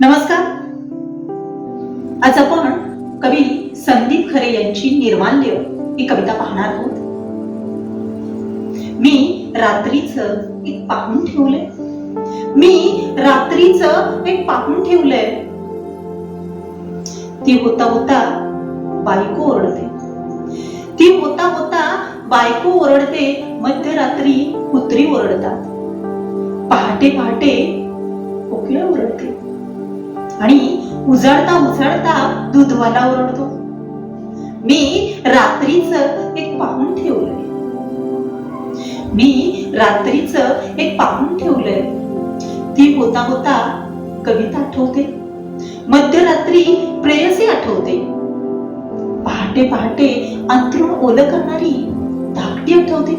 नमस्कार. आज आपण कवी संदीप खरे यांची निर्माल्य ही कविता पाहणार आहोत. मी रात्रीच एक पाहून ठेवलंय. मी रात्रीच एक पाहून ठेवलंय. ती होता होता बायको ओरडते. ती होता होता बायको ओरडते. मध्यरात्री कुत्री ओरडतात. पहाटे पहाटे आणि उजळता उजाडता दुधवाला ओरडतो. मी रात्रीच एक पाहून ठेवलंय. मी रात्रीच एक पाहून ठेवलंय. ती होता होता कविता आठवते. मध्यरात्री प्रेयसी आठवते. पहाटे पहाटे अंतरुण ओलं करणारी धाकटी आठवते.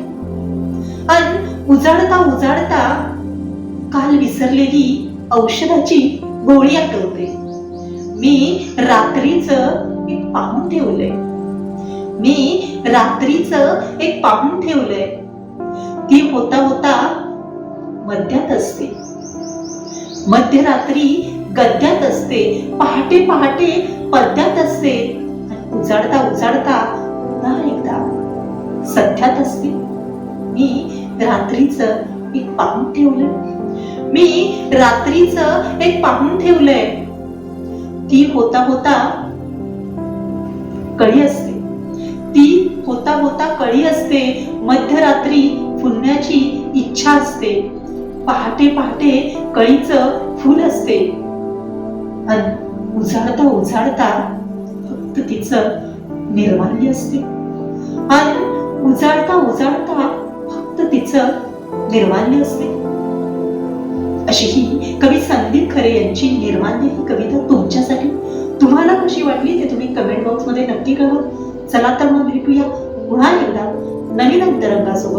अन उजाडता उजाडता काल विसरलेली औषधाची गोळी आठवते. मी रात्रीच एक पाहून ठेवलंय. मी रात्रीच एक पाहून ठेवलंय. ती होता होता मध्यात असते. मध्यरात्री गद्यात असते पहाटे पहाटे पद्यात असते. आणि उजाडता उजाडता पुन्हा एकदा सध्यात असते. मी रात्रीच एक पाहून ठेवलं मी रात्रीच एक पाहून ठेवलंय. ती होता होता कळी असते. ती होता होता कळी असते. मध्यरात्री फुलण्याची इच्छा असते. पहाटे पहाटे कळीचं फुल असते. अन उजाडता उजाडता फक्त तिचं निर्माल्य असते. अन उजाडता उजाडता फक्त तिचं निर्माल्य असते. अशी ही कवी संदीप खरे यांची निर्माल्य ही कविता तुमच्यासाठी. तुम्हाला कशी वाटली ते तुम्ही कमेंट बॉक्समध्ये नक्की कळवा. चला तर मग भेटूया पुन्हा एकदा नवीन अंतरंगासोबत.